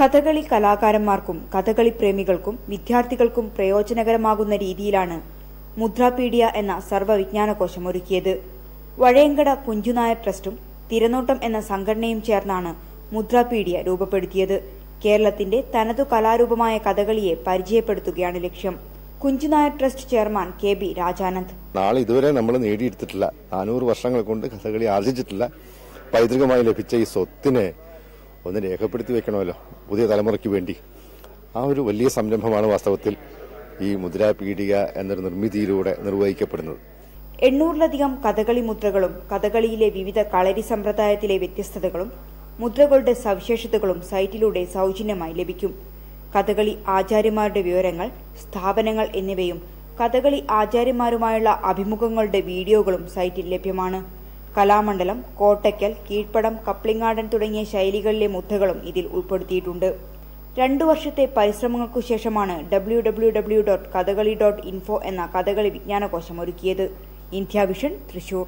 കഥകളി കലാകാരന്മാർക്കും കഥകളി പ്രേമികൾക്കും വിദ്യാർത്ഥികൾക്കും പ്രയോജനകരമാകുന്ന രീതിയിലാണ് മുദ്രാപീഡിയ എന്ന സർവവിജ്ഞാനകോശം ഒരുക്കിയത്. വഴയങ്കട കുഞ്ചുനായർ ട്രസ്റ്റും തിരനോട്ടം എന്ന സംഘടനയും ചേർന്നാണ് മുദ്രാപീഡിയ രൂപപ്പെടുത്തിയത്. കേരളത്തിന്റെ തനതു കലാരൂപമായ കഥകളിയെ പരിചയപ്പെടുത്തുകയാണ് ലക്ഷ്യം. Kunchunair trust chairman K B Rajanand. നാളെ ഇതുവരെ നമ്മൾ നേടിയെടുത്തിട്ടില്ല. നാനൂറ് വർഷങ്ങൾ കൊണ്ട് കഥകളി ആർജിച്ചിട്ടില്ല. പൈതൃകമായി ലഭിച്ച ഈ സ്വത്തിനെ ഒന്ന് രേഖപ്പെടുത്തി വെക്കണമല്ലോ പുതിയ തലമുറയ്ക്ക് വേണ്ടി. ആ ഒരു വലിയ സംരംഭമാണ് വാസ്തവത്തിൽ ഈ മുദ്രാപീഠിക എന്നൊരു നിർമ്മിതിയിലൂടെ നിർവഹിക്കപ്പെടുന്നത്. എണ്ണൂറിലധികം കഥകളി മുദ്രകളും കഥകളിയിലെ വിവിധ കളരി സമ്പ്രദായത്തിലെ വ്യത്യസ്തതകളും മുദ്രകളുടെ സവിശേഷതകളും സൈറ്റിലൂടെ സൗജന്യമായി ലഭിക്കും. കഥകളി ആചാര്യന്മാരുടെ വിവരങ്ങൾ സ്ഥാപനങ്ങൾ എന്നിവയും കഥകളി ആചാര്യന്മാരുമായുള്ള അഭിമുഖങ്ങളുടെ വീഡിയോകളും സൈറ്റിൽ ലഭ്യമാണ്. കലാമണ്ഡലം കോട്ടയ്ക്കൽ കീഴ്പ്പടം കപ്ലിങ്ങാടൻ തുടങ്ങിയ ശൈലികളിലെ മുദ്രകളും ഇതിൽ ഉൾപ്പെടുത്തിയിട്ടുണ്ട്. രണ്ടു വർഷത്തെ പരിശ്രമങ്ങൾക്കു ശേഷമാണ് W W W dot Kathakali dot info എന്ന കഥകളി വിജ്ഞാനകോശം ഒരുക്കിയത്. India vision Thrissur.